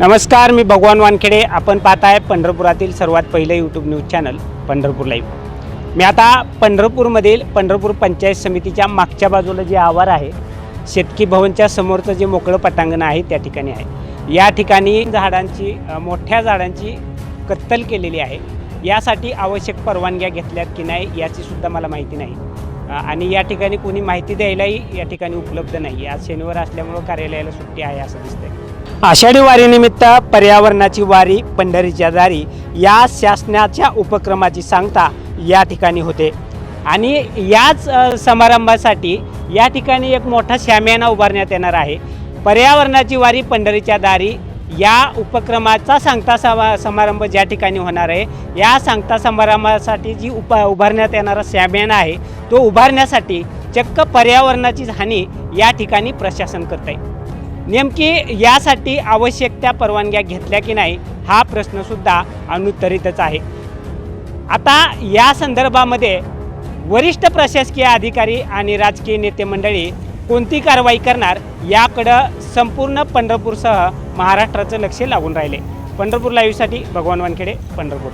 नमस्कार मी भगवान वानखेडे. आपण पाहत आहे पंढरपुरातील सर्वात पहिलं YouTube news channel Pandharpur live मी आता पंढरपूरमधील पंढरपूर पंचायत समितीच्या मागच्या बाजूला जे आवार आहे शेतकी भवनच्या समोरचं जे मोकळं पटांगण आहे त्या ठिकाणी आहे. या ठिकाणी झाडांची मोठ्या झाडांची कत्तल केलेली आहे. यासाठी आवश्यक परवानग्या घेतल्यात की नाही याची सुद्धा मला माहिती नाही. आणि या ठिकाणी कोणी माहिती द्यायलाही या ठिकाणी उपलब्ध नाही. आज शनिवार असल्यामुळं कार्यालयाला सुट्टी आहे असं दिसतंय. आषाढी वारीनिमित्त पर्यावरणाची वारी पंढरीच्या दारी या शासनाच्या उपक्रमाची सांगता या ठिकाणी होते. आणि याच समारंभासाठी या ठिकाणी एक मोठा शामियाना उभारण्यात येणार आहे. पर्यावरणाची वारी पंढरीच्या दारी या उपक्रमाचा सांगता समा समारंभ ज्या ठिकाणी होणार आहे या सांगता समारंभासाठी जी उप उभारण्यात येणारा शामियाना आहे तो उभारण्यासाठी चक्क पर्यावरणाची हानी या ठिकाणी प्रशासन करत आहे नेमकी यासाठी आवश्यक त्या परवानग्या घेतल्या की नाही हा प्रश्नसुद्धा अनुत्तरितच आहे. आता या संदर्भामध्ये वरिष्ठ प्रशासकीय अधिकारी आणि राजकीय नेते मंडळी कोणती कारवाई करणार याकडं संपूर्ण पंढरपूरसह महाराष्ट्राचं लक्ष लागून राहिले. पंढरपूर लाईव्हसाठी भगवान वानखेडे पंढरपूर.